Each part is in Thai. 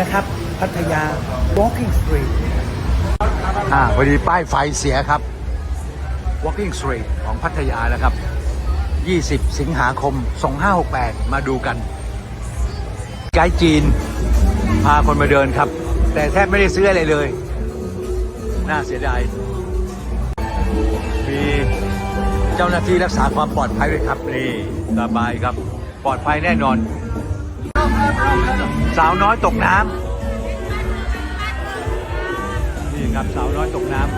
นะครับ พัทยา Walking Street อ่าพอดีป้ายไฟเสียครับ Walking Street ของพัทยานะครับ 20 สิงหาคม 2568 มาดูกันไกด์จีน พาคนมาเดินครับ แต่แทบไม่ได้ซื้ออะไรเลย น่าเสียดาย มีเจ้าหน้าที่รักษาความปลอดภัยด้วยครับ นี่สบายครับ ปลอดภัยแน่นอน สาวน้อยตกน้ำนี่ครับสาวน้อยตกน้ำ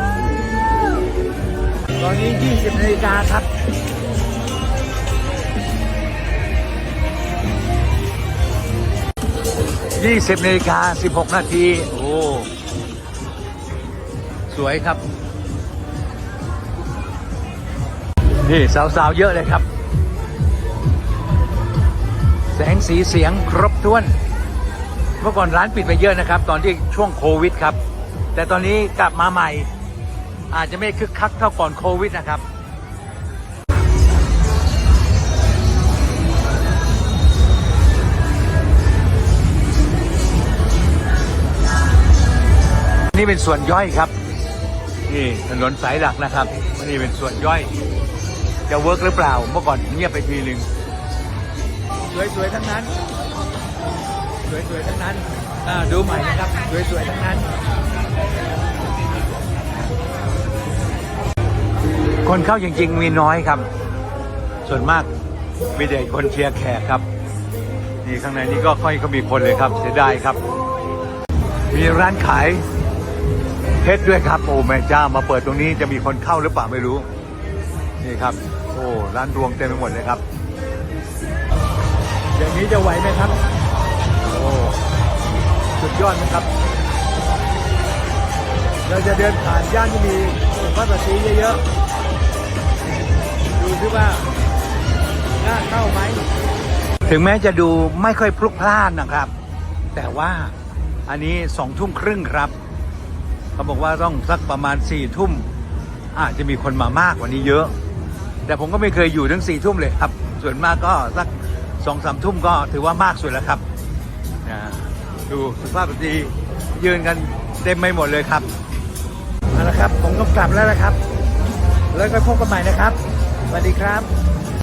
ตอนนี้ 20นาฬิกาครับ20นาฬิกา16นาที โอ้ สวยครับ นี่สาวๆ เยอะเลยครับ แสงสีเสียงครบถ้วน เมื่อก่อนร้านปิดไปเยอะนะครับ ตอนที่ช่วงโควิดครับ แต่ตอนนี้กลับมาใหม่ อาจจะไม่คึกคักเท่าก่อนโควิดนะครับนี่เป็นส่วนย่อยครับ นี่ถนนสายหลักนะครับนี่เป็นส่วนย่อย จะเวิร์กหรือเปล่า เมื่อก่อนเงียบไปทีหนึ่ง สวยๆทั้งนั้น สวยๆทั้งนั้นอ่าดูใหม่นะครับ สวยๆทั้งนั้น คนเข้าจริง ๆ มีน้อยครับ ส่วนมากมีแต่คนเชียร์แขกครับ นี่ข้างในนี้ก็ค่อยก็มีคนเลยครับ เสียดายครับ มีร้านขายเพชรด้วยครับ โอ้แม่เจ้ามาเปิดตรงนี้จะมีคนเข้าหรือเปล่าไม่รู้ นี่ครับ โอ้ร้านรวงเต็มไปหมดเลยครับ อย่างนี้จะไหวไหมครับ โอ้สุดยอดนะครับ เราจะเดินผ่านย่านที่มีสุภาพสตรีเยอะๆ ดูซิว่าน่าเข้าไหม ถึงแม้จะดูไม่ค่อยพลุกพล่านนะครับ แต่ว่าอันนี้สองทุ่มครึ่งครับ เขาบอกว่าต้องสักประมาณสี่ทุ่ม อาจจะมีคนมามากกว่านี้เยอะ แต่ผมก็ไม่เคยอยู่ถึงสี่ทุ่มเลยครับ ส่วนมากก็สัก สองสามทุ่มก็ถือว่ามากสุดแล้วครับดูสุภาพสตรียืนกันเต็มไปหมดเลยครับเอาละครับผมก็กลับแล้วนะครับ แล้วก็พบกันใหม่นะครับสวัสดีครับ